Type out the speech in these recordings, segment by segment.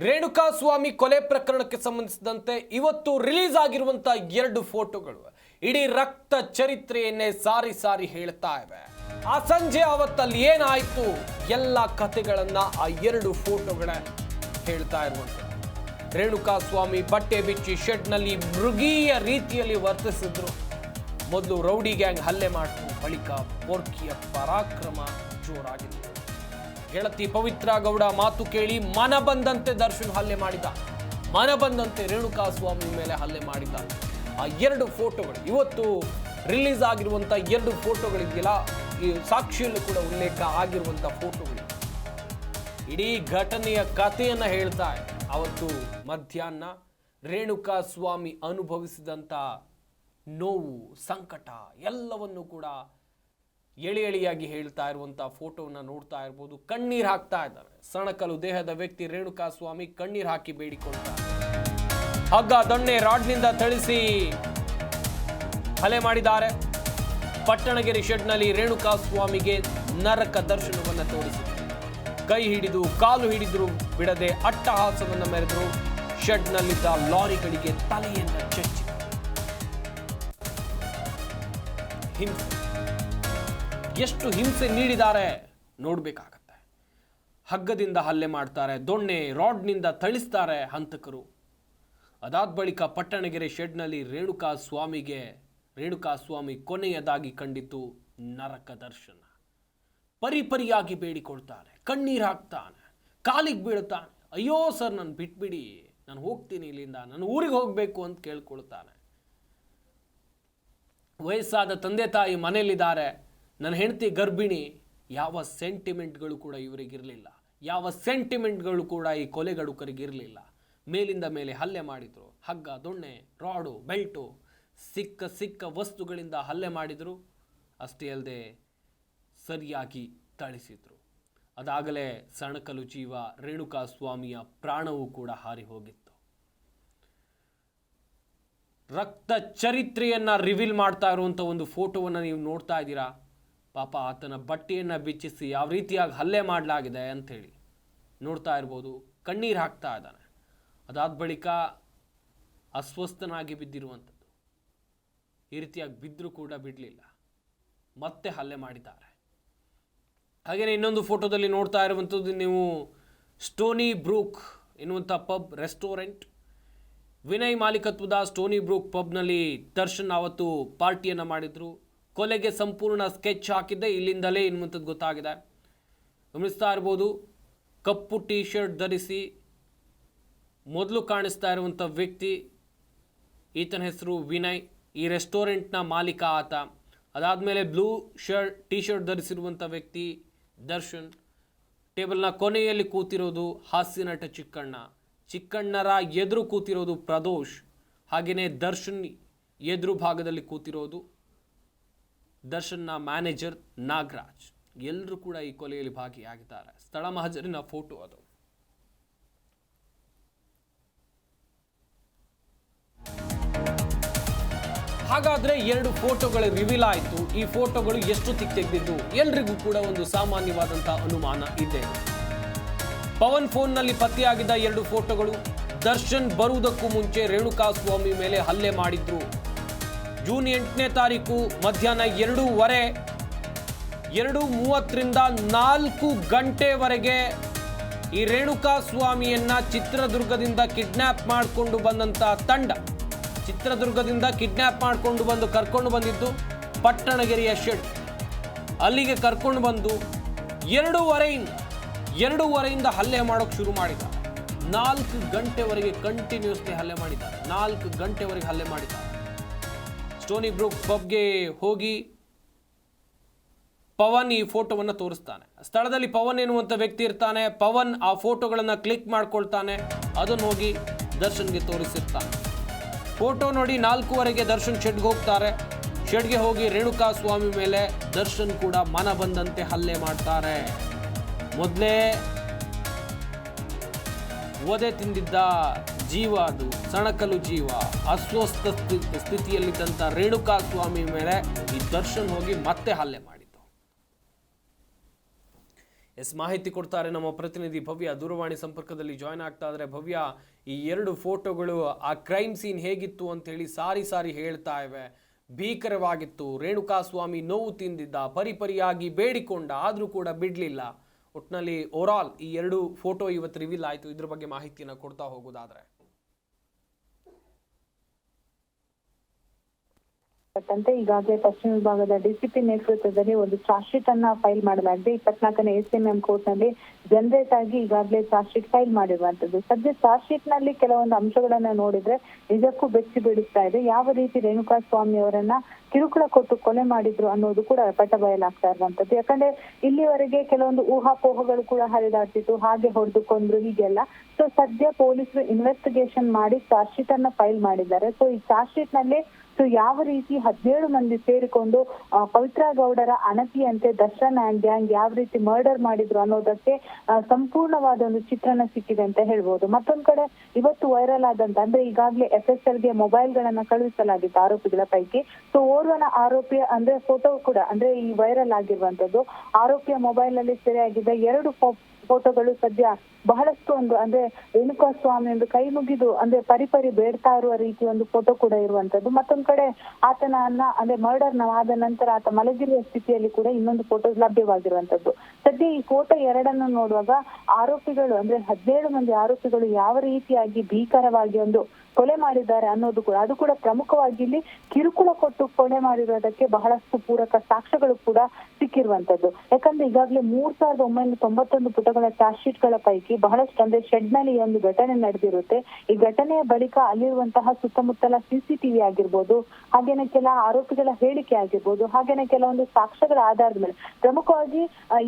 ರೇಣುಕಾ ಸ್ವಾಮಿ ಕೊಲೆ ಪ್ರಕರಣಕ್ಕೆ ಸಂಬಂಧಿಸಿದಂತೆ ಇವತ್ತು ರಿಲೀಸ್ ಆಗಿರುವಂತಹ ಎರಡು ಫೋಟೋಗಳು. ಇಡೀ ರಕ್ತ ಚರಿತ್ರೆಯನ್ನೇ ಸಾರಿ ಸಾರಿ ಹೇಳ್ತಾ ಇವೆ. ಆ ಸಂಜೆ ಅವತ್ತಲ್ಲಿ ಏನಾಯ್ತು? ಎಲ್ಲ ಕಥೆಗಳನ್ನ ಆ ಎರಡು ಫೋಟೋಗಳ ಹೇಳ್ತಾ ಇರುವಂತೆ. ರೇಣುಕಾ ಸ್ವಾಮಿ ಬಟ್ಟೆ ಬಿಚ್ಚಿ ಶೆಡ್ನಲ್ಲಿ ಮೃಗೀಯ ರೀತಿಯಲ್ಲಿ ವರ್ತಿಸಿದ್ರು. ಮೊದಲು ರೌಡಿ ಗ್ಯಾಂಗ್ ಹಲ್ಲೆ ಮಾಡಿತು, ಬಳಿಕ ಪೋರ್ಕಿಯ ಪರಾಕ್ರಮ ಜೋರಾಗಿತ್ತು. ಗೆಳತಿ ಪವಿತ್ರ ಗೌಡ ಮಾತು ಕೇಳಿ ಮನ ಬಂದಂತೆ ದರ್ಶನ್ ಹಲ್ಲೆ ಮಾಡಿದ. ಮನ ಬಂದಂತೆ ರೇಣುಕಾ ಸ್ವಾಮಿ ಮೇಲೆ ಹಲ್ಲೆ ಮಾಡಿದ. ಆ ಎರಡು ಫೋಟೋಗಳು, ಇವತ್ತು ರಿಲೀಸ್ ಆಗಿರುವಂತ ಎರಡು ಫೋಟೋಗಳಿದೆಯಲ್ಲ ಈ ಸಾಕ್ಷಿಯಲ್ಲೂ ಕೂಡ ಉಲ್ಲೇಖ ಆಗಿರುವಂತ ಫೋಟೋಗಳು. ಇಡೀ ಘಟನೆಯ ಕಥೆಯನ್ನ ಹೇಳ್ತಾ ಅವತ್ತು ಮಧ್ಯಾಹ್ನ ರೇಣುಕಾ ಸ್ವಾಮಿ ಅನುಭವಿಸಿದಂಥ ನೋವು, ಸಂಕಟ ಎಲ್ಲವನ್ನು ಕೂಡ ಎಳೆ ಎಳೆಯಾಗಿ ಹೇಳ್ತಾ ಇರುವಂಥ ಫೋಟೋವನ್ನ ನೋಡ್ತಾ ಇರ್ಬೋದು. ಕಣ್ಣೀರು ಹಾಕ್ತಾ ಇದ್ದಾನೆ ಸಣಕಲು ದೇಹದ ವ್ಯಕ್ತಿ ರೇಣುಕಾ ಸ್ವಾಮಿ ಕಣ್ಣೀರು ಹಾಕಿ ಬೇಡಿಕೊಂಡ. ಹಗ್ಗ ದೊಣ್ಣೆ ರಾಡ್ನಿಂದ ಥಳಿಸಿ ಹಲೆ ಮಾಡಿದ್ದಾರೆ. ಪಟ್ಟಣಗೆರೆ ಶೆಡ್ನಲ್ಲಿ ರೇಣುಕಾ ಸ್ವಾಮಿಗೆ ನರಕ ದರ್ಶನವನ್ನು ತೋರಿಸಿ ಕೈ ಹಿಡಿದು ಕಾಲು ಹಿಡಿದ್ರು ಬಿಡದೆ ಅಟ್ಟಹಾಸವನ್ನು ಮೆರೆದ್ರು. ಶೆಡ್ನಲ್ಲಿದ್ದ ಲಾರಿಗಳಿಗೆ ತಲೆಯನ್ನ ಚಚ್ಚಿ ಹಿಂಸೆ ಎಷ್ಟು ಹಿಂಸೆ ನೀಡಿದ್ದಾರೆ ನೋಡಬೇಕಾಗತ್ತೆ. ಹಗ್ಗದಿಂದ ಹಲ್ಲೆ ಮಾಡ್ತಾರೆ, ದೊಣ್ಣೆ ರಾಡ್ನಿಂದ ಥಳಿಸ್ತಾರೆ ಹಂತಕರು. ಅದಾದ ಬಳಿಕ ಪಟ್ಟಣಗೆರೆ ಶೆಡ್ನಲ್ಲಿ ರೇಣುಕಾ ಸ್ವಾಮಿಗೆ, ರೇಣುಕಾ ಸ್ವಾಮಿ ಕೊನೆಯದಾಗಿ ಕಂಡಿತು ನರಕ ದರ್ಶನ. ಪರಿಪರಿಯಾಗಿ ಬೇಡಿಕೊಳ್ತಾನೆ, ಕಣ್ಣೀರು ಹಾಕ್ತಾನೆ, ಕಾಲಿಗೆ ಬೀಳ್ತಾನೆ ಅಯ್ಯೋ ಸರ್, ನಾನು ಬಿಟ್ಬಿಡಿ, ನಾನು ಹೋಗ್ತೀನಿ ಇಲ್ಲಿಂದ, ನಾನು ಊರಿಗೆ ಹೋಗಬೇಕು ಅಂತ ಕೇಳ್ಕೊಳ್ತಾನೆ. ವಯಸ್ಸಾದ ತಂದೆ ತಾಯಿ ಮನೆಯಲ್ಲಿದ್ದಾರೆ. ನನ್ನ ಹೆಂಡತಿ ಗರ್ಭಿಣಿ, ಯಾವ ಸೆಂಟಿಮೆಂಟ್ಗಳು ಕೂಡ ಇವರಿಗಿರಲಿಲ್ಲ ಯಾವ ಸೆಂಟಿಮೆಂಟ್ಗಳು ಕೂಡ ಈ ಕೊಲೆಗಡುಕರಿಗಿರಲಿಲ್ಲ ಮೇಲಿಂದ ಮೇಲೆ ಹಲ್ಲೆ ಮಾಡಿದರು. ಹಗ್ಗ, ದೊಣ್ಣೆ, ರಾಡು, ಬೆಲ್ಟು, ಸಿಕ್ಕ ಸಿಕ್ಕ ವಸ್ತುಗಳಿಂದ ಹಲ್ಲೆ ಮಾಡಿದರು. ಅಷ್ಟೇ ಅಲ್ಲದೆ ಸರಿಯಾಗಿ ಥಳಿಸಿದರು. ಅದಾಗಲೇ ಸಣಕಲು ಜೀವ ರೇಣುಕಾ ಸ್ವಾಮಿಯ ಪ್ರಾಣವೂ ಕೂಡ ಹಾರಿ ಹೋಗಿತ್ತು. ರಕ್ತ ಚರಿತ್ರೆಯನ್ನು ರಿವೀಲ್ ಮಾಡ್ತಾ ಇರುವಂಥ ಒಂದು ಫೋಟೋವನ್ನು ನೀವು ನೋಡ್ತಾ ಇದ್ದೀರಾ? ಪಾಪ ಆತನ ಬಟ್ಟೆಯನ್ನು ಬಿಚ್ಚಿಸಿ ಯಾವ ರೀತಿಯಾಗಿ ಹಲ್ಲೆ ಮಾಡಲಾಗಿದೆ ಅಂಥೇಳಿ ನೋಡ್ತಾ ಇರ್ಬೋದು. ಕಣ್ಣೀರು ಹಾಕ್ತಾ ಇದ್ದಾನೆ. ಅದಾದ ಬಳಿಕ ಅಸ್ವಸ್ಥನಾಗಿ ಬಿದ್ದಿರುವಂಥದ್ದು. ಈ ರೀತಿಯಾಗಿ ಬಿದ್ದರೂ ಕೂಡ ಬಿಡಲಿಲ್ಲ. ಮತ್ತೆ ಹಲ್ಲೆ ಮಾಡಿದ್ದಾರೆ. ಹಾಗೆಯೇ ಇನ್ನೊಂದು ಫೋಟೋದಲ್ಲಿ ನೋಡ್ತಾ ಇರುವಂಥದ್ದು ನೀವು ಸ್ಟೋನಿ ಬ್ರೂಕ್ ಎನ್ನುವಂಥ ಪಬ್ ರೆಸ್ಟೋರೆಂಟ್. ವಿನಯ್ ಮಾಲೀಕತ್ವದ ಸ್ಟೋನಿ ಬ್ರೂಕ್ ಪಬ್ನಲ್ಲಿ ದರ್ಶನ್ ಅವತ್ತು ಪಾರ್ಟಿಯನ್ನು ಮಾಡಿದ್ರು. ಕೊಲೆಗೆ ಸಂಪೂರ್ಣ ಸ್ಕೆಚ್ ಹಾಕಿದ್ದೆ. ಇಲ್ಲಿಂದಲೇ ಎನ್ನುವಂಥದ್ದು ಗೊತ್ತಾಗಿದೆ. ಗಮನಿಸ್ತಾ ಇರ್ಬೋದು, ಕಪ್ಪು ಟೀ ಶರ್ಟ್ ಧರಿಸಿ ಮೊದಲು ಕಾಣಿಸ್ತಾ ಇರುವಂಥ ವ್ಯಕ್ತಿ, ಈತನ ಹೆಸರು ವಿನಯ್. ಈ ರೆಸ್ಟೋರೆಂಟ್ನ ಮಾಲೀಕ ಆತ. ಅದಾದಮೇಲೆ ಬ್ಲೂ ಶರ್ಟ್ ಟೀ ಶರ್ಟ್ ಧರಿಸಿರುವಂಥ ವ್ಯಕ್ತಿ ದರ್ಶನ್. ಟೇಬಲ್ನ ಕೊನೆಯಲ್ಲಿ ಕೂತಿರೋದು ಹಾಸ್ಯನಟ ಚಿಕ್ಕಣ್ಣ. ಚಿಕ್ಕಣ್ಣರ ಎದುರು ಕೂತಿರೋದು ಪ್ರದೋಷ್. ಹಾಗೆಯೇ ದರ್ಶನ್ ಎದುರು ಭಾಗದಲ್ಲಿ ಕೂತಿರೋದು ದರ್ಶನ್ನ ಮ್ಯಾನೇಜರ್ ನಾಗರಾಜ್. ಎಲ್ಲರೂ ಕೂಡ ಈ ಕೊಲೆಯಲ್ಲಿ ಭಾಗಿಯಾಗಿದ್ದಾರೆ. ಸ್ಥಳ ಮಹಜರಿನ ಫೋಟೋ ಅದು. ಹಾಗಾದ್ರೆ ಎರಡು ಫೋಟೋಗಳು ರಿವೀಲ್ ಆಯಿತು. ಈ ಫೋಟೋಗಳು ಎಷ್ಟು ತೆಗೆದಿದ್ದು ಎಲ್ರಿಗೂ ಕೂಡ ಒಂದು ಸಾಮಾನ್ಯವಾದಂತಹ ಅನುಮಾನ ಇದೆ. ಪವನ್ ಫೋನ್ನಲ್ಲಿ ಪತ್ತೆಯಾಗಿದ್ದ ಎರಡು ಫೋಟೋಗಳು ದರ್ಶನ್ ಬರುವುದಕ್ಕೂ ಮುಂಚೆ ರೇಣುಕಾ ಸ್ವಾಮಿ ಮೇಲೆ ಹಲ್ಲೆ ಮಾಡಿದ್ರು. ಜೂನ್ ಎಂಟನೇ ತಾರೀಕು ಮಧ್ಯಾಹ್ನ ಎರಡೂವರೆ ಎರಡು ಮೂವತ್ತರಿಂದ ನಾಲ್ಕು ಗಂಟೆವರೆಗೆ ಈ ರೇಣುಕಾ ಸ್ವಾಮಿಯನ್ನ ಚಿತ್ರದುರ್ಗದಿಂದ ಕಿಡ್ನ್ಯಾಪ್ ಮಾಡಿಕೊಂಡು ಬಂದಂಥ ತಂಡ, ಚಿತ್ರದುರ್ಗದಿಂದ ಕಿಡ್ನ್ಯಾಪ್ ಮಾಡಿಕೊಂಡು ಬಂದು ಕರ್ಕೊಂಡು ಬಂದಿದ್ದು ಪಟ್ಟಣಗೆರೆಯ ಶೆಡ್. ಅಲ್ಲಿಗೆ ಕರ್ಕೊಂಡು ಬಂದು ಎರಡೂವರೆಯಿಂದ ಎರಡೂವರೆಯಿಂದ ಹಲ್ಲೆ ಮಾಡೋಕೆ ಶುರು ಮಾಡಿದ್ದಾರೆ. ನಾಲ್ಕು ಗಂಟೆವರೆಗೆ ಕಂಟಿನ್ಯೂಸ್ಲಿ ಹಲ್ಲೆ ಮಾಡಿದ್ದಾರೆ. ನಾಲ್ಕು ಗಂಟೆವರೆಗೆ ಹಲ್ಲೆ ಮಾಡಿದ್ದಾರೆ. ಸ್ಟೋನಿ ಬ್ರೂಕ್ ಪಬ್ಗೆ ಹೋಗಿ ಪವನ್ ಈ ಫೋಟೋವನ್ನು ತೋರಿಸ್ತಾನೆ. ಸ್ಥಳದಲ್ಲಿ ಪವನ್ ಎನ್ನುವಂಥ ವ್ಯಕ್ತಿ ಇರ್ತಾನೆ. ಪವನ್ ಆ ಫೋಟೋಗಳನ್ನು ಕ್ಲಿಕ್ ಮಾಡ್ಕೊಳ್ತಾನೆ. ಅದನ್ನು ಹೋಗಿ ದರ್ಶನ್ಗೆ ತೋರಿಸಿರ್ತಾನೆ. ಫೋಟೋ ನೋಡಿ ನಾಲ್ಕೂವರೆಗೆ ದರ್ಶನ್ ಶೆಡ್ಗೆ ಹೋಗ್ತಾರೆ. ಶೆಡ್ಗೆ ಹೋಗಿ ರೇಣುಕಾ ಸ್ವಾಮಿ ಮೇಲೆ ದರ್ಶನ್ ಕೂಡ ಮನ ಬಂದಂತೆ ಹಲ್ಲೆ ಮಾಡ್ತಾರೆ. ಮೊದಲೇ ಓದೆ ತಿಂದಿದ್ದ ಜೀವ ಅದು, ಸಣಕಲು ಜೀವ. ಅಸ್ವಸ್ಥ ಸ್ಥಿ- ಸ್ಥಿತಿಯಲ್ಲಿದ್ದಂಥ ರೇಣುಕಾ ಸ್ವಾಮಿ ಮೇಲೆ ಈ ದರ್ಶನ್ ಹೋಗಿ ಮತ್ತೆ ಹಲ್ಲೆ ಮಾಡಿದ್ದು. ಎಸ್, ಮಾಹಿತಿ ಕೊಡ್ತಾರೆ ನಮ್ಮ ಪ್ರತಿನಿಧಿ ಭವ್ಯ. ದೂರವಾಣಿ ಸಂಪರ್ಕದಲ್ಲಿ ಜಾಯ್ನ್ ಆಗ್ತಾ ಇದ್ರೆ ಭವ್ಯ, ಈ ಎರಡು ಫೋಟೋಗಳು ಆ ಕ್ರೈಮ್ ಸೀನ್ ಹೇಗಿತ್ತು ಅಂತ ಹೇಳಿ ಸಾರಿ ಸಾರಿ ಹೇಳ್ತಾ ಇವೆ. ಭೀಕರವಾಗಿತ್ತು. ರೇಣುಕಾ ಸ್ವಾಮಿ ನೋವು ತಿಂದಿದ್ದ ಪರಿಪರಿಯಾಗಿ ಬೇಡಿಕೊಂಡ, ಆದರೂ ಕೂಡ ಬಿಡಲಿಲ್ಲ. ಒಟ್ನಲ್ಲಿ ಆಲ್ ಈ ಎರಡು ಫೋಟೋ ಇವತ್ತು ರಿವೀಲ್ ಆಯಿತು. ಇದ್ರ ಬಗ್ಗೆ ಮಾಹಿತಿಯನ್ನು ಕೊಡ್ತಾ ಹೋಗೋದಾದ್ರೆ. ಅಂತೆ ಈಗಾಗಲೇ ಪಶ್ಚಿಮ ವಿಭಾಗದ ಡಿಸಿಪಿ ನೇತೃತ್ವದಲ್ಲಿ ಒಂದು ಚಾರ್ಜ್ ಅನ್ನ ಫೈಲ್ ಮಾಡಲಾಗಿದೆ. ಇಪ್ಪತ್ನಾಲ್ಕನೇ ಎಸ್ ಎಂ ಎಂ ಕೋರ್ಟ್ನಲ್ಲಿ ಜನರೇಟ್ ಆಗಿ ಈಗಾಗಲೇ ಚಾರ್ಜ್ ಫೈಲ್ ಮಾಡಿರುವಂತದ್ದು ಸದ್ಯ ಚಾರ್ಜ್ನಲ್ಲಿ ಕೆಲವೊಂದು ಅಂಶಗಳನ್ನ ನೋಡಿದ್ರೆ ನಿಜಕ್ಕೂ ಬೆಚ್ಚಿ ಬೀಳುತ್ತಾ ಇದೆ. ಯಾವ ರೀತಿ ರೇಣುಕಾ ಸ್ವಾಮಿ ಅವರನ್ನ ಕಿರುಕುಳ ಕೊಟ್ಟು ಕೊಲೆ ಮಾಡಿದ್ರು ಅನ್ನೋದು ಕೂಡ ಪಟ ಬಯಲಾಗ್ತಾ ಇರುವಂತದ್ದು ಯಾಕಂದ್ರೆ ಇಲ್ಲಿವರೆಗೆ ಕೆಲವೊಂದು ಊಹಾಪೋಹಗಳು ಕೂಡ ಹರಿದಾಡ್ತಿತ್ತು. ಹಾಗೆ ಹೊಡೆದುಕೊಂಡ್ರು ಹೀಗೆಲ್ಲ. ಸೊ ಸದ್ಯ ಪೊಲೀಸರು ಇನ್ವೆಸ್ಟಿಗೇಷನ್ ಮಾಡಿ ಚಾರ್ಜ್ ಅನ್ನ ಫೈಲ್ ಮಾಡಿದ್ದಾರೆ. ಸೊ ಈ ಚಾರ್ಜ್ನಲ್ಲಿ ಸೊ ಯಾವ ರೀತಿ ಹದಿನೇಳು ಮಂದಿ ಸೇರಿಕೊಂಡು ಪವಿತ್ರ ಗೌಡರ ಅಣತಿಯಂತೆ ದರ್ಶನ್ ಅಂಡ್ ಗ್ಯಾಂಗ್ ಯಾವ ರೀತಿ ಮರ್ಡರ್ ಮಾಡಿದ್ರು ಅನ್ನೋದಕ್ಕೆ ಸಂಪೂರ್ಣವಾದ ಒಂದು ಚಿತ್ರಣ ಸಿಕ್ಕಿದೆ ಅಂತ ಹೇಳ್ಬೋದು. ಮತ್ತೊಂದ್ ಕಡೆ ಇವತ್ತು ವೈರಲ್ ಆದಂತ, ಅಂದ್ರೆ ಈಗಾಗಲೇ ಎಫ್ ಎಸ್ ಎಲ್ಗೆ ಮೊಬೈಲ್ ಗಳನ್ನ ಕಳುಹಿಸಲಾಗಿತ್ತು ಆರೋಪಿಗಳ ಪೈಕಿ, ಸೊ ಓರ್ವನ ಆರೋಪಿಯ ಅಂದ್ರೆ ಫೋಟೋ ಕೂಡ, ಅಂದ್ರೆ ಈ ವೈರಲ್ ಆಗಿರುವಂತದ್ದು ಆರೋಪಿಯ ಮೊಬೈಲ್ನಲ್ಲಿ ಸೆರೆಯಾಗಿದ್ದ ಎರಡು ಫೋಟೋಗಳು ಸದ್ಯ ಬಹಳಷ್ಟು ಒಂದು, ಅಂದ್ರೆ ರೇಣುಕಾ ಸ್ವಾಮಿ ಒಂದು ಕೈ ಮುಗಿದು, ಅಂದ್ರೆ ಪರಿಪರಿ ಬೇಡ್ತಾ ಇರುವ ರೀತಿ ಒಂದು ಫೋಟೋ ಕೂಡ ಇರುವಂತದ್ದು ಮತ್ತೊಂದ್ ಕಡೆ ಆತನನ್ನ, ಅಂದ್ರೆ ಮರ್ಡರ್ ಆದ ನಂತರ ಆತ ಮಲಗಿರುವ ಸ್ಥಿತಿಯಲ್ಲಿ ಕೂಡ ಇನ್ನೊಂದು ಫೋಟೋ ಲಭ್ಯವಾಗಿರುವಂತದ್ದು ಸದ್ಯ ಈ ಫೋಟೋ ಎರಡನ್ನು ನೋಡುವಾಗ ಆರೋಪಿಗಳು, ಅಂದ್ರೆ ಹದಿನೇಳು ಮಂದಿ ಆರೋಪಿಗಳು ಯಾವ ರೀತಿಯಾಗಿ ಭೀಕರವಾಗಿ ಒಂದು ಕೊಲೆ ಮಾಡಿದ್ದಾರೆ ಅನ್ನೋದು ಕೂಡ, ಅದು ಕೂಡ ಪ್ರಮುಖವಾಗಿ ಇಲ್ಲಿ ಕಿರುಕುಳ ಕೊಟ್ಟು ಕೊಲೆ ಮಾಡಿರೋದಕ್ಕೆ ಬಹಳಷ್ಟು ಪೂರಕ ಸಾಕ್ಷ್ಯಗಳು ಕೂಡ ಸಿಕ್ಕಿರುವಂತದ್ದು ಯಾಕಂದ್ರೆ ಈಗಾಗಲೇ ಮೂರ್ ಸಾವಿರದ ಒಂಬೈನೂರ ತೊಂಬತ್ತೊಂದು ಪುಟಗಳ ಚಾರ್ಜ್ ಶೀಟ್ಗಳ ಪೈಕಿ ಬಹಳಷ್ಟು, ಅಂದ್ರೆ ಶೆಡ್ನಲ್ಲಿ ಒಂದು ಘಟನೆ ನಡೆದಿರುತ್ತೆ. ಈ ಘಟನೆಯ ಬಳಿಕ ಅಲ್ಲಿರುವಂತಹ ಸುತ್ತಮುತ್ತಲ ಸಿಸಿಟಿವಿ ಆಗಿರ್ಬೋದು, ಹಾಗೇನೆ ಕೆಲ ಆರೋಪಿಗಳ ಹೇಳಿಕೆ ಆಗಿರ್ಬೋದು, ಹಾಗೇನೆ ಕೆಲವೊಂದು ಸಾಕ್ಷ್ಯಗಳ ಆಧಾರದ ಮೇಲೆ. ಪ್ರಮುಖವಾಗಿ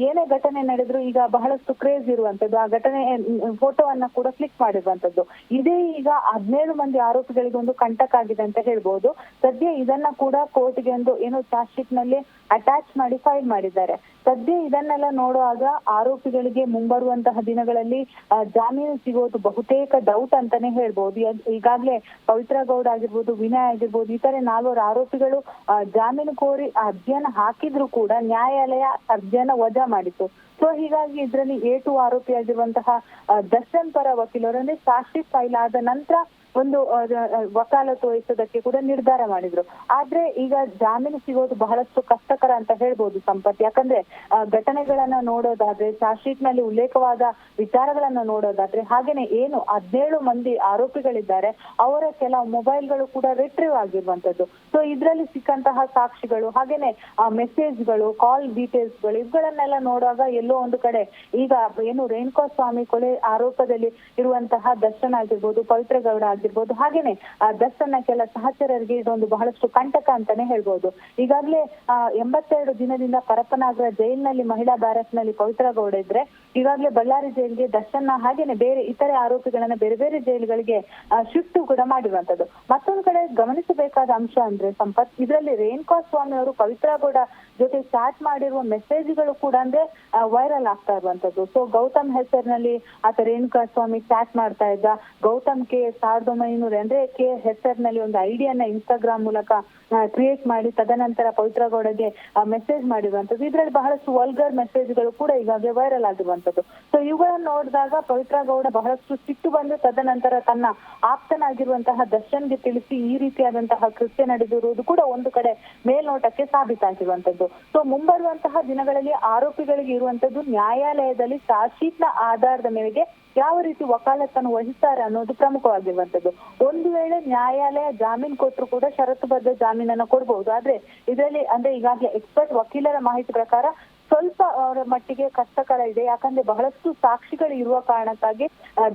ಏನೇ ಘಟನೆ ನಡೆದ್ರು ಈಗ ಬಹಳಷ್ಟು ಕ್ರೇಜ್ ಇರುವಂತದ್ದು ಆ ಘಟನೆ ಫೋಟೋವನ್ನ ಕೂಡ ಕ್ಲಿಕ್ ಮಾಡಿರುವಂತದ್ದು ಇದೇ ಈಗ ಹದಿನೇಳು ಮಂದಿ ಆರೋಪಿಗಳಿಗೆ ಒಂದು ಆಗಿದೆ ಅಂತ ಹೇಳ್ಬಹುದು ಸದ್ಯ ಇದನ್ನ ಕೂಡ ಕೋರ್ಟ್ಗೆ ಒಂದು ಏನು ಚಾರ್ಜ್ ಶೀಟ್ನಲ್ಲಿ ಅಟ್ಯಾಚ್ ಮಾಡಿ ಫೈಲ್ ಮಾಡಿದ್ದಾರೆ. ಸದ್ಯ ಇದನ್ನೆಲ್ಲ ನೋಡುವಾಗ ಆರೋಪಿಗಳಿಗೆ ಮುಂಬರುವಂತಹ ದಿನಗಳಲ್ಲಿ ಜಾಮೀನು ಸಿಗೋದು ಬಹುತೇಕ ಡೌಟ್ ಅಂತಾನೆ ಹೇಳ್ಬಹುದು ಈಗಾಗಲೇ ಪವಿತ್ರ ಗೌಡ ಆಗಿರ್ಬೋದು ವಿನಯ್ ಆಗಿರ್ಬೋದು ಇತರೆ ನಾಲ್ವರು ಆರೋಪಿಗಳು ಜಾಮೀನು ಕೋರಿ ಅರ್ಜಿಯನ್ನ ಹಾಕಿದ್ರು ಕೂಡ ನ್ಯಾಯಾಲಯ ಅರ್ಜಿಯನ್ನ ವಜಾ ಮಾಡಿತ್ತು. ಸೊ ಹೀಗಾಗಿ ಇದರಲ್ಲಿ ಏಟು ಟು ಆರೋಪಿ ಆಗಿರುವಂತಹ ಆ, ದರ್ಶನ್ ಪರ ವಕೀಲರು ಅಂದ್ರೆ ಸಾಕ್ಷಿ ಫೈಲ್ ಆದ ನಂತರ ಒಂದು ವಕಾಲತ್ತು ವಹಿಸೋದಕ್ಕೆ ಕೂಡ ನಿರ್ಧಾರ ಮಾಡಿದ್ರು. ಆದ್ರೆ ಈಗ ಜಾಮೀನು ಸಿಗೋದು ಬಹಳಷ್ಟು ಕಷ್ಟಕರ ಅಂತ ಹೇಳ್ಬೋದು ಸಂಪತ್. ಯಾಕಂದ್ರೆ ಘಟನೆಗಳನ್ನ ನೋಡೋದಾದ್ರೆ, ಚಾರ್ಜ್ ಶೀಟ್ನಲ್ಲಿ ಉಲ್ಲೇಖವಾದ ವಿಚಾರಗಳನ್ನ ನೋಡೋದಾದ್ರೆ, ಹಾಗೇನೆ ಏನು ಹದಿನೇಳು ಮಂದಿ ಆರೋಪಿಗಳಿದ್ದಾರೆ, ಅವರ ಕೆಲವು ಮೊಬೈಲ್ಗಳು ಕೂಡ ರಿಟ್ರೀವ್ ಆಗಿರುವಂತದ್ದು ಸೊ ಇದ್ರಲ್ಲಿ ಸಿಕ್ಕಂತಹ ಸಾಕ್ಷಿಗಳು, ಹಾಗೇನೆ ಮೆಸೇಜ್ಗಳು ಕಾಲ್ ಡೀಟೇಲ್ಸ್ಗಳು ಇವುಗಳನ್ನೆಲ್ಲ ನೋಡುವಾಗ ಎಲ್ಲೋ ಒಂದು ಕಡೆ ಈಗ ಏನು ರೇಣುಕಾ ಸ್ವಾಮಿ ಕೊಲೆ ಆರೋಪದಲ್ಲಿ ಇರುವಂತಹ ದರ್ಶನ್ ಆಗಿರ್ಬೋದು, ಪವಿತ್ರ ಗೌಡ ಆಗಿರ್ಬೋದು. ಹಾಗೇನೆ, ಆ ದರ್ಶನ್ನ ಕೆಲ ಸಹಚರರಿಗೆ ಇದೊಂದು ಬಹಳಷ್ಟು ಕಂಟಕ ಅಂತಾನೆ ಹೇಳ್ಬೋದು. ಈಗಾಗಲೇ ಎಂಬತ್ತೆರಡು ದಿನದಿಂದ ಪರಪ್ಪನಾಗರ ಜೈಲಿನಲ್ಲಿ ಮಹಿಳಾ ಬ್ಯಾರಕ್ನಲ್ಲಿ ಪವಿತ್ರ ಗೌಡ ಇದ್ರೆ ಈಗಾಗಲೇ ಬಳ್ಳಾರಿ ಜೈಲಿಗೆ ದರ್ಶನ್ ಹಾಗೇನೆ ಬೇರೆ ಇತರೆ ಆರೋಪಿಗಳನ್ನ ಬೇರೆ ಬೇರೆ ಜೈಲುಗಳಿಗೆ ಶಿಫ್ಟ್ ಕೂಡ ಮಾಡಿರುವಂತದ್ದು. ಮತ್ತೊಂದು ಕಡೆ ಗಮನಿಸಬೇಕಾದ ಅಂಶ ಅಂದ್ರೆ ಸಂಪತ್, ಇದರಲ್ಲಿ ರೇಣುಕಾ ಸ್ವಾಮಿ ಅವರು ಪವಿತ್ರ ಗೌಡ ಜೊತೆ ಚಾಟ್ ಮಾಡಿರುವ ಮೆಸೇಜ್ಗಳು ಕೂಡ ಅಂದ್ರೆ ವೈರಲ್ ಆಗ್ತಾ ಇರುವಂತದ್ದು. ಸೊ ಗೌತಮ್ ಹೆಸರಿನಲ್ಲಿ ಆತ ರೇಣುಕಾ ಸ್ವಾಮಿ ಚಾಟ್ ಮಾಡ್ತಾ ಇದ್ದ. ಗೌತಮ್ ಕೆ ಸಾವಿರದ ಒಂಬೈನೂರ ಅಂದ್ರೆ ಕೆ ಹೆಸರಿನಲ್ಲಿ ಒಂದು ಐಡಿಯನ್ನ ಇನ್ಸ್ಟಾಗ್ರಾಮ್ ಮೂಲಕ ಕ್ರಿಯೇಟ್ ಮಾಡಿ ತದನಂತರ ಪವಿತ್ರ ಗೌಡಗೆ ಮೆಸೇಜ್ ಮಾಡಿರುವಂತದ್ದು ಇದರಲ್ಲಿ ಬಹಳಷ್ಟು ವಲ್ಗರ್ ಮೆಸೇಜ್ಗಳು ಕೂಡ ಈಗಾಗಲೇ ವೈರಲ್ ಆಗಿರುವಂತದ್ದು ಸೊ ಇವುಗಳನ್ನು ನೋಡಿದಾಗ ಪವಿತ್ರ ಗೌಡ ಬಹಳಷ್ಟು ಸಿಟ್ಟು ಬಂದು ತದನಂತರ ತನ್ನ ಆಪ್ತನಾಗಿರುವಂತಹ ದರ್ಶನ್ಗೆ ತಿಳಿಸಿ ಈ ರೀತಿಯಾದಂತಹ ಕೃತ್ಯ ನಡೆದಿರುವುದು ಕೂಡ ಒಂದು ಕಡೆ ಮೇಲ್ನೋಟಕ್ಕೆ ಸಾಬೀತಾಗಿರುವಂತದ್ದು ಸೊ ಮುಂಬರುವಂತಹ ದಿನಗಳಲ್ಲಿ ಆರೋಪಿಗಳಿಗೆ ಇರುವಂತದ್ದು ನ್ಯಾಯಾಲಯದಲ್ಲಿ ಚಾರ್ಜ್ ಆಧಾರದ ಮೇರೆಗೆ ಯಾವ ರೀತಿ ವಕಾಲತ್ತನ್ನು ವಹಿಸ್ತಾರೆ ಅನ್ನೋದು ಪ್ರಮುಖವಾಗಿರುವಂತದ್ದು ಒಂದು ವೇಳೆ ನ್ಯಾಯಾಲಯ ಜಾಮೀನ್ ಕೊಟ್ಟರು ಕೂಡ ಷರತ್ತುಬದ್ಧ ಜಾಮೀನನ್ನು ಕೊಡಬಹುದು ಆದ್ರೆ ಇದರಲ್ಲಿ ಅಂದ್ರೆ ಈಗಾಗಲೇ ಎಕ್ಸ್ಪರ್ಟ್ ವಕೀಲರ ಮಾಹಿತಿ ಪ್ರಕಾರ ಸ್ವಲ್ಪ ಅವರ ಮಟ್ಟಿಗೆ ಕಷ್ಟಕರ ಇದೆ ಯಾಕಂದ್ರೆ ಬಹಳಷ್ಟು ಸಾಕ್ಷಿಗಳು ಇರುವ ಕಾರಣಕ್ಕಾಗಿ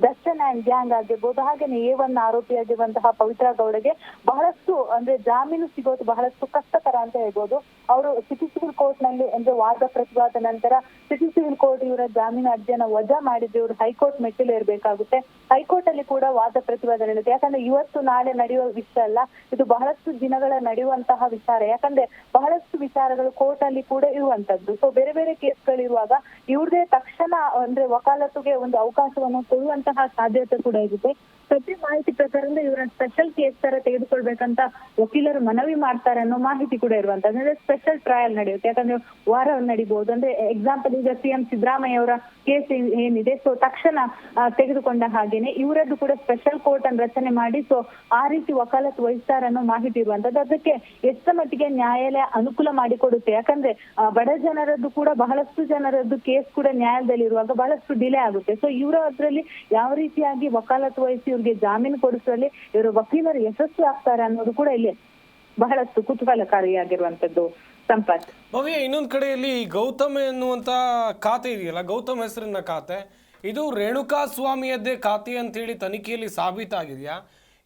ದರ್ಶನ್ ಅಂಡ್ ಗ್ಯಾಂಗ್ ಆಗಿರ್ಬೋದು, ಹಾಗೇನೆ ಎ ಒನ್ ಆರೋಪಿಯಾಗಿರುವಂತಹ ಪವಿತ್ರ ಗೌಡಗೆ ಬಹಳಷ್ಟು, ಅಂದ್ರೆ ಜಾಮೀನು ಸಿಗೋದು ಬಹಳಷ್ಟು ಕಷ್ಟಕರ ಅಂತ ಹೇಳ್ಬೋದು. ಅವರು ಸಿಟಿ ಸಿವಿಲ್ ಕೋರ್ಟ್ನಲ್ಲಿ, ಅಂದ್ರೆ ವಾದ ಪ್ರತಿವಾದ ನಂತರ ಸಿಟಿ ಸಿವಿಲ್ ಕೋರ್ಟ್ ಇವರ ಜಾಮೀನು ಅರ್ಜಿಯನ್ನ ವಜಾ ಮಾಡಿದ್ರೆ ಇವರು ಹೈಕೋರ್ಟ್ ಮೆಟ್ಟಿಲು ಇರಬೇಕಾಗುತ್ತೆ ಹೈಕೋರ್ಟ್ ಅಲ್ಲಿ ಕೂಡ ವಾದ ಪ್ರತಿವಾದ ನಡೆಯುತ್ತೆ. ಯಾಕಂದ್ರೆ ಇವತ್ತು ನಾಳೆ ನಡೆಯುವ ವಿಷಯ ಅಲ್ಲ, ಇದು ಬಹಳಷ್ಟು ದಿನಗಳ ನಡೆಯುವಂತಹ ವಿಚಾರ. ಯಾಕಂದ್ರೆ ಬಹಳಷ್ಟು ವಿಚಾರಗಳು ಕೋರ್ಟ್ ಅಲ್ಲಿ ಕೂಡ ಇರುವಂತದ್ದು ಸೊ ಬೇರೆ ಬೇರೆ ಬೇರೆ ಕೇಸ್ಗಳಿರುವಾಗ ಇವ್ರದೇ ತಕ್ಷಣ ಅಂದ್ರೆ ವಕಾಲತ್ತುಗೆ ಒಂದು ಅವಕಾಶವನ್ನು ಕೊಡುವಂತಹ ಸಾಧ್ಯತೆ ಕೂಡ ಇರುತ್ತೆ ಸದ್ಯ ಮಾಹಿತಿ ಪ್ರಕಾರದಿಂದ ಇವರನ್ನ ಸ್ಪೆಷಲ್ ಕೇಸ್ ತರ ತೆಗೆದುಕೊಳ್ಬೇಕಂತ ವಕೀಲರು ಮನವಿ ಮಾಡ್ತಾರೆ ಅನ್ನೋ ಮಾಹಿತಿ ಕೂಡ ಇರುವಂತದ್ದು. ಅಂದ್ರೆ ಸ್ಪೆಷಲ್ ಟ್ರಯಲ್ ನಡೆಯುತ್ತೆ. ಯಾಕಂದ್ರೆ ವಾರ ನಡಿಬಹುದು. ಅಂದ್ರೆ ಎಕ್ಸಾಂಪಲ್ ಈಗ ಸಿಎಂ ಸಿದ್ದರಾಮಯ್ಯ ಅವರ ಕೇಸ್ ಏನಿದೆ ಸೊ ತಕ್ಷಣ ತೆಗೆದುಕೊಂಡ ಹಾಗೇನೆ ಇವರದ್ದು ಕೂಡ ಸ್ಪೆಷಲ್ ಕೋರ್ಟ್ ಅನ್ನು ರಚನೆ ಮಾಡಿ ಸೊ ಆ ರೀತಿ ವಕಾಲತ್ ವಹಿಸ್ತಾರ ಅನ್ನೋ ಮಾಹಿತಿ ಇರುವಂತದ್ದು. ಅದಕ್ಕೆ ಎಷ್ಟರ ಮಟ್ಟಿಗೆ ನ್ಯಾಯಾಲಯ ಅನುಕೂಲ ಮಾಡಿಕೊಡುತ್ತೆ? ಯಾಕಂದ್ರೆ ಬಡ ಜನರದ್ದು ಕೂಡ ಬಹಳಷ್ಟು ಜನರದ್ದು ಕೇಸ್ ಕೂಡ ನ್ಯಾಯಾಲಯದಲ್ಲಿ ಇರುವಾಗ ಬಹಳಷ್ಟು ಡಿಲೇ ಆಗುತ್ತೆ. ಸೊ ಇವರ ಅದ್ರಲ್ಲಿ ಯಾವ ರೀತಿಯಾಗಿ ವಕಾಲತ್ ವಹಿಸಿ ಇವ್ರಿಗೆ ಜಾಮೀನು ಕೊಡಿಸುವಲ್ಲಿ ಇವರು ವಕೀಲರು ಯಶಸ್ವಿ ಆಗ್ತಾರೆ ಅನ್ನೋದು ಕೂಡ ಇಲ್ಲಿ ಬಹಳಷ್ಟು ಕುತೂಹಲಕಾರಿಯಾಗಿರುವಂತದ್ದು ಸಂಪತ್ ಭವ್ಯ, ಇನ್ನೊಂದು ಕಡೆಯಲ್ಲಿ ಗೌತಮ್ ಎನ್ನುವಂತ ಖಾತೆ ಇದೆಯಲ್ಲ, ಗೌತಮ್ ಹೆಸರಿನ ಖಾತೆ. ಇದು ರೇಣುಕಾ ಸ್ವಾಮಿಯದ್ದೇ ಖಾತೆ ಅಂತೇಳಿ ತನಿಖೆಯಲ್ಲಿ ಸಾಬೀತಾಗಿದೆಯಾ?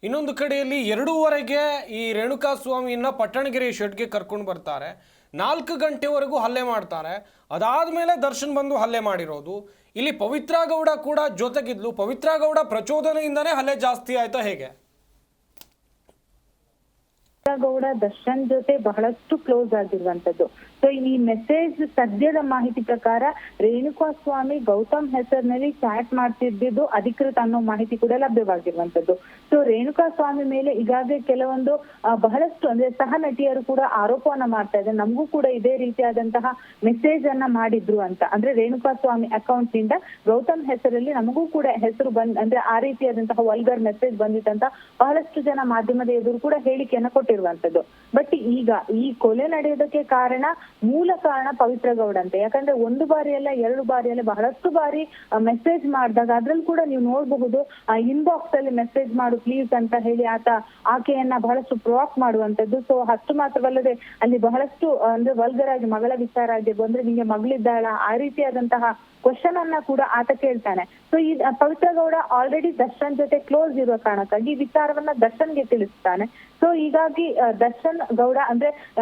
ಇನ್ನೊಂದು ಕಡೆಯಲ್ಲಿ ಎರಡೂವರೆಗೆ ಈ ರೇಣುಕಾ ಸ್ವಾಮಿಯನ್ನ ಪಟ್ಟಣಗೆರೆ ಶೆಡ್ಗೆ ಕರ್ಕೊಂಡು ಬರ್ತಾರೆ. ನಾಲ್ಕು ಗಂಟೆವರೆಗೂ ಹಲ್ಲೆ ಮಾಡ್ತಾರೆ. ಅದಾದಮೇಲೆ ದರ್ಶನ್ ಬಂದು ಹಲ್ಲೆ ಮಾಡಿರೋದು. ಇಲ್ಲಿ ಪವಿತ್ರ ಗೌಡ ಕೂಡ ಜೊತೆಗಿದ್ಲು. ಪವಿತ್ರ ಗೌಡ ಪ್ರಚೋದನೆಯಿಂದನೇ ಹಲ್ಲೆ ಜಾಸ್ತಿ ಆಯ್ತಾ ಹೇಗೆ? ಗೌಡ ದರ್ಶನ್ ಜೊತೆ ಬಹಳಷ್ಟು ಕ್ಲೋಸ್ ಆಗಿರುವಂತದ್ದು. ಸೊ ಈ ಮೆಸೇಜ್ ಸದ್ಯದ ಮಾಹಿತಿ ಪ್ರಕಾರ ರೇಣುಕಾ ಸ್ವಾಮಿ ಗೌತಮ್ ಹೆಸರಿನಲ್ಲಿ ಚಾಟ್ ಮಾಡ್ತಿದ್ದು ಅಧಿಕೃತ ಅನ್ನೋ ಮಾಹಿತಿ ಕೂಡ ಲಭ್ಯವಾಗಿರುವಂತದ್ದು ಸೊ ರೇಣುಕಾ ಸ್ವಾಮಿ ಮೇಲೆ ಈಗಾಗಲೇ ಕೆಲವೊಂದು ಬಹಳಷ್ಟು ಅಂದ್ರೆ ಸಹ ನಟಿಯರು ಕೂಡ ಆರೋಪವನ್ನ ಮಾಡ್ತಾ ಇದ್ದಾರೆ. ನಮಗೂ ಕೂಡ ಇದೇ ರೀತಿಯಾದಂತಹ ಮೆಸೇಜ್ ಅನ್ನ ಮಾಡಿದ್ರು ಅಂತ. ಅಂದ್ರೆ ರೇಣುಕಾ ಸ್ವಾಮಿ ಅಕೌಂಟ್ನಿಂದ ಗೌತಮ್ ಹೆಸರಲ್ಲಿ ನಮಗೂ ಕೂಡ ಹೆಸರು ಬಂದ್, ಅಂದ್ರೆ ಆ ರೀತಿಯಾದಂತಹ ವಲ್ಗರ್ ಮೆಸೇಜ್ ಬಂದಿತ್ತಂತ ಬಹಳಷ್ಟು ಜನ ಮಾಧ್ಯಮದ ಎದುರು ಕೂಡ ಹೇಳಿಕೆಯನ್ನ ಕೊಟ್ಟಿರುವಂತದ್ದು ಬಟ್ ಈಗ ಈ ಕೊಲೆ ನಡೆಯೋದಕ್ಕೆ ಕಾರಣ ಮೂಲ ಕಾರಣ ಪವಿತ್ರ ಗೌಡ ಅಂತ. ಯಾಕಂದ್ರೆ ಒಂದು ಬಾರಿ ಅಲ್ಲ ಎರಡು ಬಾರಿ ಅಲ್ಲ ಬಹಳಷ್ಟು ಬಾರಿ ಮೆಸೇಜ್ ಮಾಡಿದಾಗ ಅದ್ರಲ್ಲಿ ಕೂಡ ನೀವು ನೋಡಬಹುದು ಇನ್ಬಾಕ್ಸ್ ಅಲ್ಲಿ ಮೆಸೇಜ್ ಮಾಡು ಪ್ಲೀಸ್ ಅಂತ ಹೇಳಿ ಆತ ಆಕೆಯನ್ನ ಬಹಳಷ್ಟು ಪ್ರೊವಾಕ್ ಮಾಡುವಂತದ್ದು ಸೊ ಅಷ್ಟು ಮಾತ್ರವಲ್ಲದೆ ಅಲ್ಲಿ ಬಹಳಷ್ಟು ಅಂದ್ರೆ ವಲ್ಗರ್ ಆಗಿ, ಮಗಳ ವಿಚಾರ ಆಗಿರ್ಬೋದು ಅಂದ್ರೆ ನಿಮಗೆ ಮಗಳಿದ್ದಾಳ, ಆ ರೀತಿಯಾದಂತಹ ಕ್ವಶನ್ ಅನ್ನ ಕೂಡ ಆತ ಕೇಳ್ತಾನೆ. ಸೊ ಈ ಪವಿತ್ರ ಗೌಡ ಆಲ್ರೆಡಿ ದರ್ಶನ್ ಜೊತೆ ಕ್ಲೋಸ್ ಇರುವ ಕಾರಣಕ್ಕಾಗಿ ಈ ವಿಚಾರವನ್ನ ದರ್ಶನ್ಗೆ ತಿಳಿಸ್ತಾನೆ. ಸೊ ಹೀಗಾಗಿ ದರ್ಶನ್ ಗೌಡ, ಅಂದ್ರೆ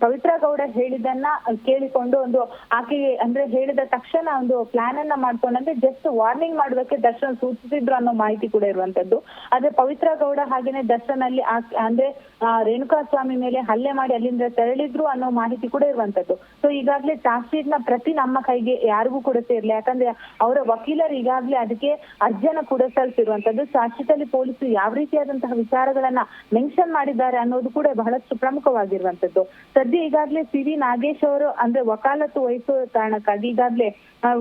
ಪವಿತ್ರ ಗೌಡ ಹೇಳಿದನ್ನ ಕೇಳಿಕೊಂಡು ಒಂದು ಆಕೆಗೆ, ಅಂದ್ರೆ, ಹೇಳಿದ ತಕ್ಷಣ ಒಂದು ಪ್ಲಾನ್ ಅನ್ನ ಮಾಡ್ಕೊಂಡು, ಅಂದ್ರೆ ಜಸ್ಟ್ ವಾರ್ನಿಂಗ್ ಮಾಡೋದಕ್ಕೆ ದರ್ಶನ್ ಸೂಚಿಸಿದ್ರು ಅನ್ನೋ ಮಾಹಿತಿ ಕೂಡ ಇರುವಂತದ್ದು. ಆದ್ರೆ, ಪವಿತ್ರ ಗೌಡ ಹಾಗೇನೆ ದರ್ಶನ್ ಅಲ್ಲಿ ಅಂದ್ರೆ ರೇಣುಕಾ ಸ್ವಾಮಿ ಮೇಲೆ ಹಲ್ಲೆ ಮಾಡಿ ಅಲ್ಲಿಂದ ತೆರಳಿದ್ರು ಅನ್ನೋ ಮಾಹಿತಿ ಕೂಡ ಇರುವಂತದ್ದು. ಸೊ ಈಗಾಗಲೇ ಚಾರ್ಜ್ನ ಪ್ರತಿ ನಮ್ಮ ಕೈಗೆ ಯಾರಿಗೂ ಕೂಡ ಸೇರ್ಲಿ. ಯಾಕಂದ್ರೆ, ಅವರ ವಕೀಲರು ಈಗಾಗಲೇ ಅದಕ್ಕೆ ಅರ್ಜಿಯನ್ನ ಕೂಡ ಸಲ್ಲಿಸಿರುವಂತದ್ದು. ಚಾರ್ಜ್ ಶೀಟ್ ಅಲ್ಲಿ ಪೊಲೀಸರು ಯಾವ ರೀತಿಯಾದಂತಹ ವಿಚಾರಗಳನ್ನ ಮೆನ್ಷನ್ ಮಾಡಿದ್ದಾರೆ ಅನ್ನೋದು ಕೂಡ ಬಹಳಷ್ಟು ಪ್ರಮುಖವಾಗಿರುವಂತದ್ದು ಸದ್ಯ ಈಗಾಗಲೇ ಸಿ ವಿ ನಾಗೇಶ್ ಅವರು, ಅಂದ್ರೆ ವಕಾಲತ್ತು ವಹಿಸುವ ಕಾರಣಕ್ಕಾಗಿ ಈಗಾಗಲೇ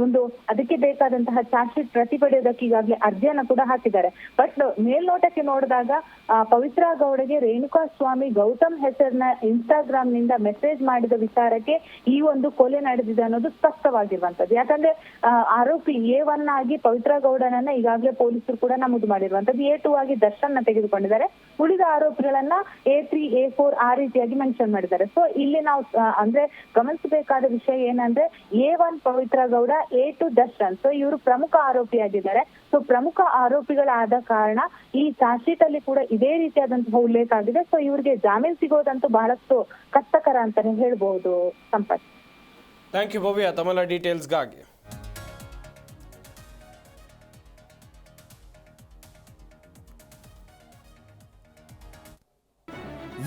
ಒಂದು ಅದಕ್ಕೆ ಬೇಕಾದಂತಹ ಚಾರ್ಜ್ ಶೀಟ್ ಪ್ರತಿ ಪಡೆಯೋದಕ್ಕೆ ಈಗಾಗಲೇ ಅರ್ಜಿಯನ್ನ ಕೂಡ ಹಾಕಿದ್ದಾರೆ. ಬಟ್ ಮೇಲ್ನೋಟಕ್ಕೆ ನೋಡಿದಾಗ ಪವಿತ್ರ ಗೌಡಗೆ ರೇಣುಕಾ ಸ್ವಾಮಿ ಗೌತಮ್ ಹೆಸರಿನ ಇನ್ಸ್ಟಾಗ್ರಾಮ್ನಿಂದ ಮೆಸೇಜ್ ಮಾಡಿದ ವಿಚಾರಕ್ಕೆ ಈ ಒಂದು ಕೊಲೆ ನಡೆದಿದೆ ಅನ್ನೋದು ಸ್ಪಷ್ಟವಾಗಿರುವಂತದ್ದು ಯಾಕಂದ್ರೆ ಆರೋಪಿ ಎ ಒನ್ ಆಗಿ ಪವಿತ್ರ ಗೌಡನನ್ನ ಈಗಾಗಲೇ ಪೊಲೀಸರು ಕೂಡ ನಮೂದು ಮಾಡಿರುವಂತದ್ದು ಎ ಟು ಆಗಿ ದರ್ಶನ್ ತೆಗೆದುಕೊಂಡಿದ್ದಾರೆ. ಉಳಿದ ಆರೋಪಿಗಳನ್ನ ಎ ತ್ರೀ ಎ ಫೋರ್ ಆ ರೀತಿಯಾಗಿ ಮೆನ್ಷನ್ ಮಾಡಿದ್ದಾರೆ. ಸೊ ಇಲ್ಲಿ ನಾವು ಅಂದ್ರೆ ಗಮನಿಸಬೇಕಾದ ವಿಷಯ ಏನಂದ್ರೆ A one Pavithra Gowda A two Darshan. So ಇವರು ಪ್ರಮುಖ ಆರೋಪಿಯಾಗಿದ್ದಾರೆ. ಸೊ ಪ್ರಮುಖ ಆರೋಪಿಗಳಾದ ಕಾರಣ ಈ ಚಾರ್ಜ್ ಶೀಟ್ ಅಲ್ಲಿ ಕೂಡ ಇದೇ ರೀತಿಯಾದಂತಹ ಉಲ್ಲೇಖ ಆಗಿದೆ. ಸೊ ಇವರಿಗೆ ಜಾಮೀನು ಸಿಗೋದಂತೂ ಬಹಳಷ್ಟು ಕಷ್ಟಕರ ಅಂತಾನೆ ಹೇಳ್ಬಹುದು ಸಂಪತ್. Thank you Bhavya. ತಮಲ ಡೀಟೇಲ್ಸ್ಗಾಗಿ